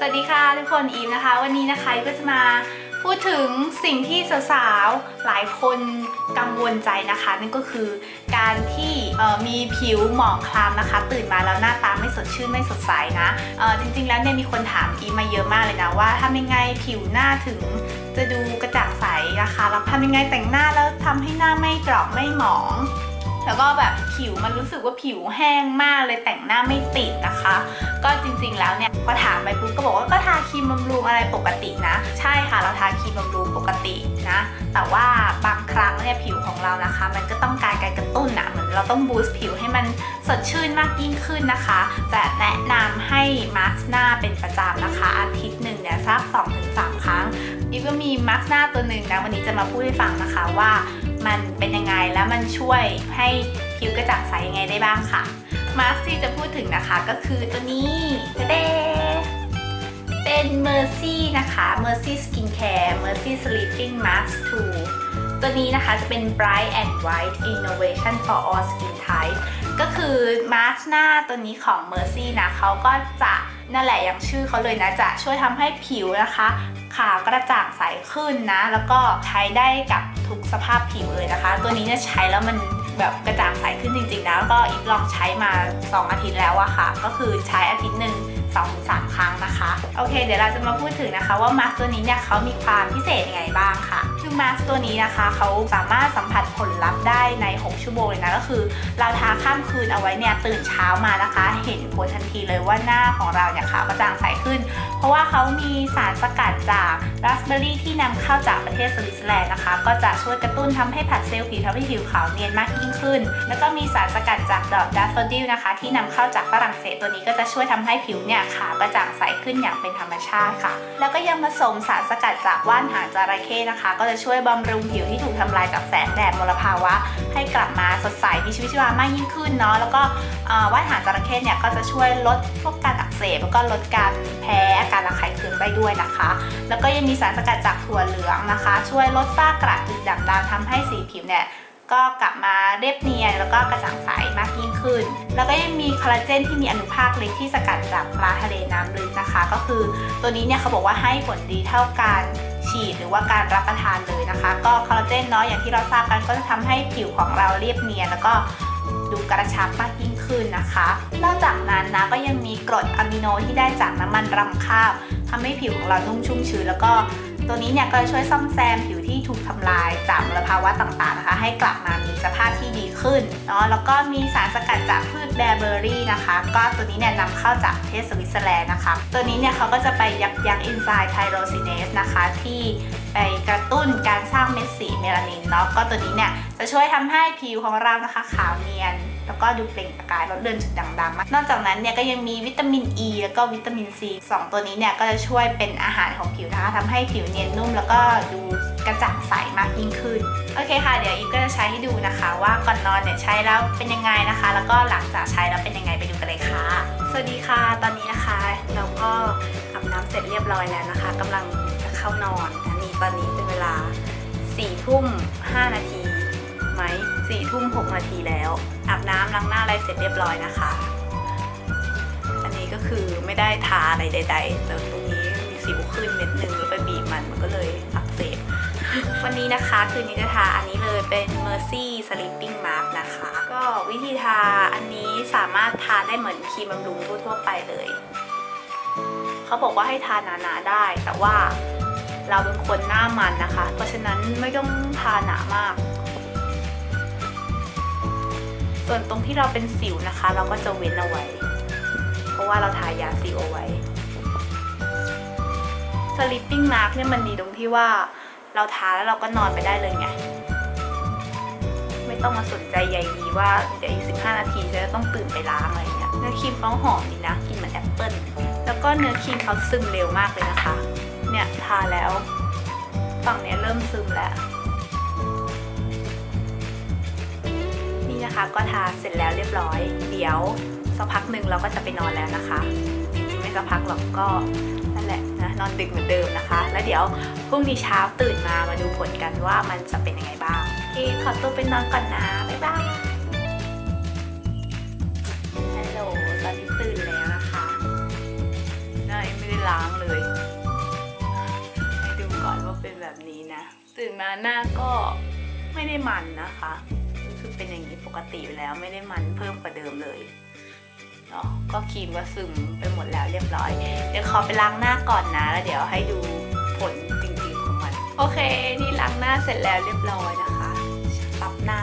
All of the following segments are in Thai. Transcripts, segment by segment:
สวัสดีค่ะทุกคนอีฟนะคะ วันนี้นะคะอีฟก็จะมาพูดถึงสิ่งที่สาวๆหลายคนกังวลใจนะคะ นั่นก็คือการที่มีผิวหมองคล้ำนะคะ ตื่นมาแล้วหน้าตาไม่สดชื่นไม่สดใสนะจริงๆแล้วเนี่ยมีคนถามอีฟมาเยอะมากเลยนะว่าทำยังไงผิวหน้าถึงจะดูกระจ่างใสนะคะแล้วทำยังไงแต่งหน้าแล้วทำให้หน้าไม่กรอบไม่หมอง แล้วก็แบบผิวมันรู้สึกว่าผิวแห้งมากเลยแต่งหน้าไม่ติดนะคะ ก็จริงๆแล้วเนี่ยพอถามไปปุ๊บก็บอกว่าก็ทาครีมบำรุงอะไรปกตินะ ใช่ค่ะเราทาครีมบำรุงปกตินะ แต่ว่าบางครั้งเนี่ยผิวของเรานะคะ มันก็ต้องการการกระตุ้นอะเหมือนเราต้องบูสต์ผิวให้มันสดชื่นมากยิ่งขึ้นนะคะ จะแนะนำให้มาร์กหน้าเป็นประจำนะคะ อาทิตย์หนึ่งเนี่ยสัก2-3 ครั้งอีฟก็มีมาร์กหน้าตัวหนึ่งนะวันนี้จะมาพูดให้ฟังนะคะว่า มันเป็นยังไงและมันช่วยให้ผิวกระจ่างใสยังไงได้บ้างค่ะ มาสก์ที่จะพูดถึงนะคะก็คือตัวนี้เด้เป็น Mercy นะคะ Mercy Skincare Mercy Sleeping Mask 2 ตัวนี้นะคะจะเป็น Bright and White Innovation for all skin type ก็คือมาสก์หน้าตัวนี้ของ Mercy นะเขาก็จะนั่นแหละอย่างชื่อเขาเลยนะจะช่วยทำให้ผิวนะคะขาวกระจ่างใสขึ้นนะ แล้วก็ใช้ได้กับทุกสภาพผิวเลยนะคะ ตัวนี้เนี่ยใช้แล้วมัน แบบกระจ่างใสขึ้นจริงๆนะแล้วก็อีฟลองใช้มา 2 อาทิตย์แล้วอะค่ะ ก็คือใช้อาทิตย์หนึ่ง2-3 ครั้งนะคะ โอเค เดี๋ยวเราจะมาพูดถึงนะคะว่ามาสก์ตัวนี้เนี่ยเขามีความพิเศษยังไงบ้างค่ะ คือมาสก์ตัวนี้นะคะเขาสามารถสัมผัสผลลัพธ์ได้ใน 6 ชั่วโมงเลยนะก็คือ เราทาข้ามคืนเอาไว้เนี่ยตื่นเช้ามานะคะ เห็นผลทันทีเลยว่าหน้าของเราเนี่ยขาวกระจ่างใสขึ้น เพราะว่าเขามีสารสกัดจากราสเบอร์รี่ที่นำเข้าจากประเทศสวิตเซอร์แลนด์นะคะ ก็จะช่วยกระตุ้นทำให้ผัดเซลล์ผิวทำให้ผิวขาวเนียนมากยิ่งขึ้น แล้วก็มีสารสกัดจากดอกดัฟเฟดิลนะคะ ที่นำเข้าจากฝรั่งเศสตัวนี้ก็จะช่วยทำให้ผิวเนี่ยขาวกระจ่างใสขึ้นอย่างเป็นธรรมชาติค่ะ แล้วก็ยังผสมสารสกัดจากว่านหางจระเข้นะคะ ก็จะช่วยบำรุงผิวที่ถูกทำลายจากแสงแดดมลภาวะ ให้กลับมาสดใสมีชีวิตชีวามากยิ่งขึ้นเนาะแล้วก็ว่านหางจระเข้เนี่ยก็จะช่วยลดพวกการอักเสบแล้วก็ลดการแพ้อาการระคายเคืองได้ด้วยนะคะ แล้วก็ยังมีสารสกัดจากถั่วเหลืองนะคะ ช่วยลดฝ้ากระจุดด่างดำทำให้สีผิวเนี่ย ก็กลับมาเรียบเนียนแล้วก็กระจ่างใสมากยิ่งขึ้น แล้วก็ยังมีคอลลาเจนที่มีอนุภาคเล็กที่สกัดจากปลาทะเลน้ำลึกนะคะ ก็คือตัวนี้เนี่ยเขาบอกว่าให้ผลดีเท่าการฉีดหรือว่าการรับประทานเลยนะคะ ก็คอลลาเจนเนาะอย่างที่เราทราบกันก็จะทำให้ผิวของเราเรียบเนียนแล้วก็ดูกระชับมากยิ่งขึ้นนะคะ นอกจากนั้นนะก็ยังมีกรดอะมิโนที่ได้จากน้ำมันรำข้าวทำให้ผิวของเรานุ่มชุ่มชื้นแล้วก็ ตัวนี้เนี่ยก็ช่วยซ่อมแซมผิวที่ถูกทำลายจากมลภาวะต่างๆนะคะ ให้กลับมามีสภาพที่ดีขึ้นเนาะแล้วก็มีสารสกัดจากพืชแบเบอรี่นะคะ ก็ตัวนี้เนี่ยนำเข้าจากประเทศสวิตเซอร์แลนด์นะคะ ตัวนี้เนี่ยเขาก็จะไปยับยั้งเอนไซม์ไทโรซินเนสนะคะที่ไปกระตุ้นการสร้างเม็ดสีเมลานินเนาะก็ตัวนี้เนี่ยจะช่วยทำให้ผิวของเรานะคะขาวเนียน แล้วก็ดูเปล่งประกายลดเลือนจุดด่างดำนอกจากนั้นเนี่ยก็ยังมีวิตามินอ e ีแล้วก็วิตามินซีสองตัวนี้เนี่ยก็จะช่วยเป็นอาหารของผิวนะคะทำให้ผิวเนียนนุ่มแล้วก็ดูกระจ่างใสมากยิ่งขึ้น โอเคค่ะ เดี๋ยวอีฟก็จะใช้ให้ดูนะคะ ว่าก่อนนอนเนี่ยใช้แล้วเป็นยังไงนะคะ แล้วก็หลังจากใช้แล้วเป็นยังไงไปดูกันเลยค่ะ สวัสดีค่ะ ตอนนี้นะคะ เราก็อาบน้ำเสร็จเรียบร้อยแล้วนะคะกำลังจะเข้านอนนนี้ตอนนี้เป็นเวลา4ทุ่ม5นาที ไหมสี่ทุ่มหกนาทีแล้ว อาบน้ำล้างหน้าอะไรเสร็จเรียบร้อยนะคะ อันนี้ก็คือไม่ได้ทาอะไรใด ๆ แต่ตรงนี้มีสิวขึ้นเม็ดหนึ่งแล้วไปบีบมันมันก็เลยอักเสบวันนี้นะคะคืนนี้จะทาอันนี้เลยเป็น Mercy Sleeping Mask นะคะ ก็วิธีทาอันนี้สามารถทาได้เหมือนครีมบำรุงทั่วๆไปเลย เขาบอกว่าให้ทาหนาๆได้ แต่ว่าเราเป็นคนหน้ามันนะคะ เพราะฉะนั้นไม่ต้องทาหนามาก ส่วนตรงที่เราเป็นสิวนะคะ เราก็จะเว้นเอาไว้ เพราะว่าเราทายาสิวเอาไว้ sleeping mask เนี่ยมันดีตรงที่ว่าเราทาแล้วเราก็นอนไปได้เลยไง ไม่ต้องมาสนใจใยดีว่าเดี๋ยวอีก 15 นาทีจะต้องตื่นไปล้างอะไรเงี้ย เนื้อครีมเขาหอมดีนะกลิ่นเหมือนแอปเปิ้ล แล้วก็เนื้อครีมเขาซึมเร็วมากเลยนะคะ เนี่ยทาแล้วฝั่งเนี้ยเริ่มซึมแล้วะคะ ก็ทาเสร็จแล้วเรียบร้อย เดี๋ยวสักพักหนึ่งเราก็จะไปนอนแล้วนะคะจริงๆไม่สักพักหรอกก็นั่นแหละนะนอนดึกเหมือนเดิมนะคะ แล้วเดี๋ยวพรุ่งนี้เช้าตื่นมามาดูผลกันว่ามันจะเป็นยังไงบ้างที่ขอตัวไปนอนก่อนนะบ๊ายบายฮัลโหลตอนนี้ตื่นแล้วนะคะน่าไม่ได้ล้างเลยให้ดูก่อนว่าเป็นแบบนี้นะ ตื่นมาหน้าก็ไม่ได้มันนะคะ เป็นอย่างนี้ปกติอยู่แล้วไม่ได้มันเพิ่มกว่าเดิมเลยเนาะก็ครีมก็ซึมไปหมดแล้วเรียบร้อย เดี๋ยวขอไปล้างหน้าก่อนนะ แล้วเดี๋ยวให้ดูผลจริงๆของมัน โอเค นี่ล้างหน้าเสร็จแล้วเรียบร้อยนะคะปรับหน้า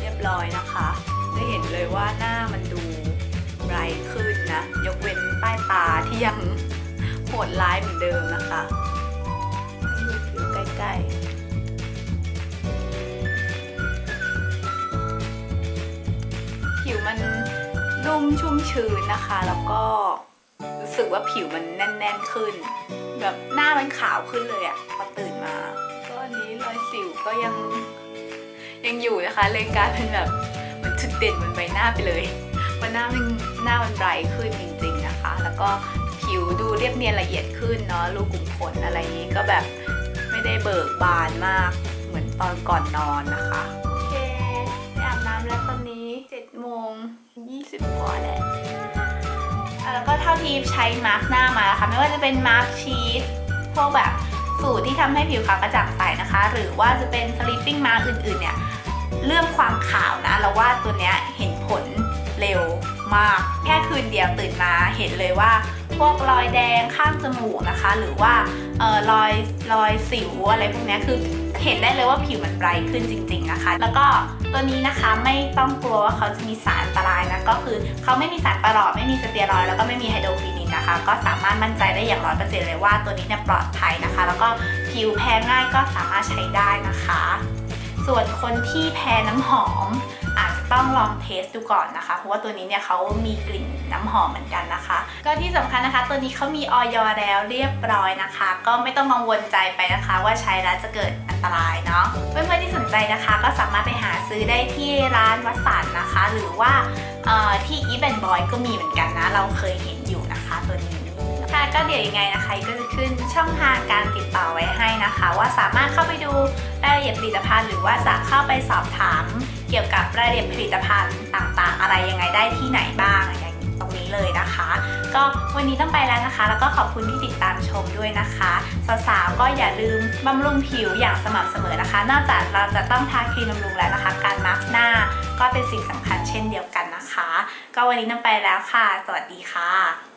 เรียบร้อยนะคะได้เห็นเลยว่าหน้ามันดูไบรท์ขึ้นนะ ยกเว้นใต้ตาที่ยังโหดร้ายเหมือนเดิมนะคะ นุ่มชุ่มชื้นนะคะ แล้วก็รู้สึกว่าผิวมันแน่น ๆขึ้น แบบหน้ามันขาวขึ้นเลยอะพอตื่นมา ก็อันนี้รอยสิวก็ยังยังอยู่นะคะเลยกลายเป็นแบบเหมือนจุดเด่นบนใบหน้าไปเลยมันหน้ามันหน้ามันไบรท์ขึ้นจริง ๆนะคะ แล้วก็ผิวดูเรียบเนียนละเอียดขึ้นเนาะรูขุมขนอะไรนี้ก็แบบไม่ได้เบิกบานมากเหมือนตอนก่อนนอนนะคะ โอเคไปอาบน้ำแล้วตอนนี้ 7โมง20กว่าแล้วอะแล้วก็เท่าที่ใช้มาร์กหน้ามานะคะไม่ว่าจะเป็นมาร์กชีสพวกแบบสูตรที่ทำให้ผิวขาวกระจ่างใสนะคะ หรือว่าจะเป็น sleeping mask อื่นๆเนี่ย เรื่องความขาวนะ เราว่าตัวเนี้ยเห็นผลเร็วมาก แค่คืนเดียวตื่นมาเห็นเลยว่า พวกรอยแดงข้างจมูกนะคะ หรือว่า เออรอยรอยสิวอะไรพวกนี้คือเห็นได้เลยว่าผิวมันไบรท์ขึ้นจริง ๆนะคะ แล้วก็ตัวนี้นะคะไม่ต้องกลัวว่าเขาจะมีสารอันตรายนะก็คือเขาไม่มีสารประหลอดไม่มีสเตียรอยแล้วก็ไม่มีไฮโดรควินินนะคะ ก็สามารถมั่นใจได้อย่างร้อยเปอร์เซ็นต์เลยว่าตัวนี้เนี่ยปลอดภัยนะคะ แล้วก็ผิวแพ้ง่ายก็สามารถใช้ได้นะคะ ส่วนคนที่แพ้น้ำหอม ต้องลองเทสดูก่อนนะคะ เพราะว่าตัวนี้เนี่ยเขามีกลิ่นน้ำหอมเหมือนกันนะคะ ก็ที่สำคัญนะคะ ตัวนี้เขามีออยแล้วเรียบร้อยนะคะ ก็ไม่ต้องกังวลใจไปนะคะ ว่าใช้แล้วจะเกิดอันตรายเนาะเพื่อนๆที่สนใจนะคะ ก็สามารถไปหาซื้อได้ที่ร้านวัสันนะคะ หรือว่าที่อีเวนบอยก็มีเหมือนกันนะ เราเคยเห็นอยู่นะคะตัวนี้ค่ะก็เดี๋ยวยังไงนะคะก็จะขึ้นช่องทางการติดต่อไว้ให้นะคะ ว่าสามารถเข้าไปดูรายละเอียดผลิตภัณฑ์หรือว่าจะเข้าไปสอบถาม เกี่ยวกับรายละเอียดผลิตภัณฑ์ต่างๆ อะไรยังไงได้ที่ไหนบ้างอย่างตรงนี้เลยนะคะ ก็วันนี้ต้องไปแล้วนะคะ แล้วก็ขอบคุณที่ติดตามชมด้วยนะคะสาวๆก็อย่าลืมบำรุงผิวอย่างสม่ำเสมอนะคะ นอกจากเราจะต้องทาครีมบำรุงแล้วนะคะ การมาสก์หน้าก็เป็นสิ่งสำคัญเช่นเดียวกันนะคะ ก็วันนี้ต้องไปแล้วค่ะ สวัสดีค่ะ